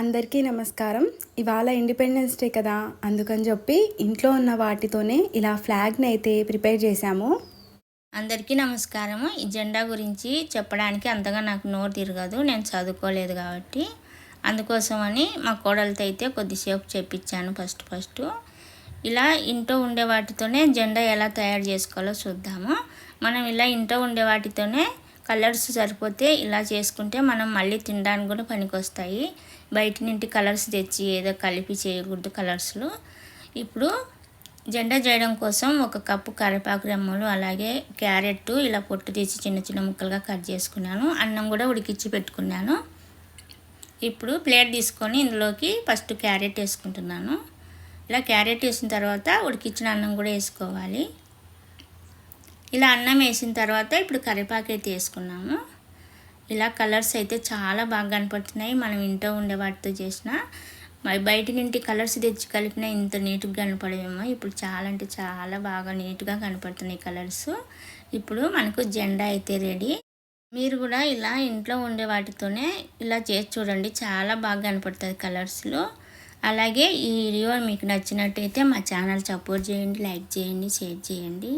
అందరికీ నమస్కారం. ఇవాళ ఇండిపెండెన్స్ డే కదా అందుకని చెప్పి ఇంట్లో ఉన్న వాటితోనే ఇలా ఫ్లాగ్ని అయితే ప్రిపేర్ చేశాము. అందరికీ నమస్కారం. ఈ జెండా గురించి చెప్పడానికి అంతగా నాకు నోరు తిరగదు నేను చదువుకోలేదు కాబట్టి. అందుకోసమని మా కోడలతో అయితే కొద్దిసేపు చెప్పించాను ఫస్ట్ ఫస్ట్. ఇలా ఇంట్లో ఉండే వాటితోనే జెండా ఎలా తయారు చేసుకోవాలో చూద్దాము. మనం ఇలా ఇంట్లో ఉండే వాటితోనే కలర్స్ సరిపోతే ఇలా చేసుకుంటే మనం మళ్ళీ తినడానికి కూడా పనికొస్తాయి. బయట నుండి కలర్స్ తెచ్చి ఏదో కలిపి చేయకూడదు కలర్స్లు. ఇప్పుడు జెండా చేయడం కోసం ఒక కప్పు కరివేపాకు రెమ్మలు అలాగే క్యారెట్ ఇలా పొట్టు తీసి చిన్న చిన్న ముక్కలుగా కట్ చేసుకున్నాను. అన్నం కూడా ఉడికిచ్చి పెట్టుకున్నాను. ఇప్పుడు ప్లేట్ తీసుకొని ఇందులోకి ఫస్ట్ క్యారెట్ వేసుకుంటున్నాను. ఇలా క్యారెట్ వేసిన తర్వాత ఉడికిచ్చిన అన్నం కూడా వేసుకోవాలి. ఇలా అన్నం వేసిన తర్వాత ఇప్పుడు కరివేపాకు అయితే వేసుకున్నాము. ఇలా కలర్స్ అయితే చాలా బాగా కనపడుతున్నాయి. మనం ఇంట్లో ఉండే వాటితో చేసిన మరి బయట నుండి కలర్స్ తెచ్చి కలిపినా ఇంత నీట్గా కనపడేమో ఇప్పుడు చాలా అంటే చాలా బాగా నీట్గా కనపడుతున్నాయి కలర్స్. ఇప్పుడు మనకు జెండా అయితే రెడీ. మీరు కూడా ఇలా ఇంట్లో ఉండే వాటితోనే ఇలా చేసి చూడండి. చాలా బాగా కనపడుతుంది కలర్స్లో అలాగే ఈ వీడియో మీకు నచ్చినట్టయితే మా ఛానల్ సపోర్ట్ చేయండి లైక్ చేయండి షేర్ చేయండి.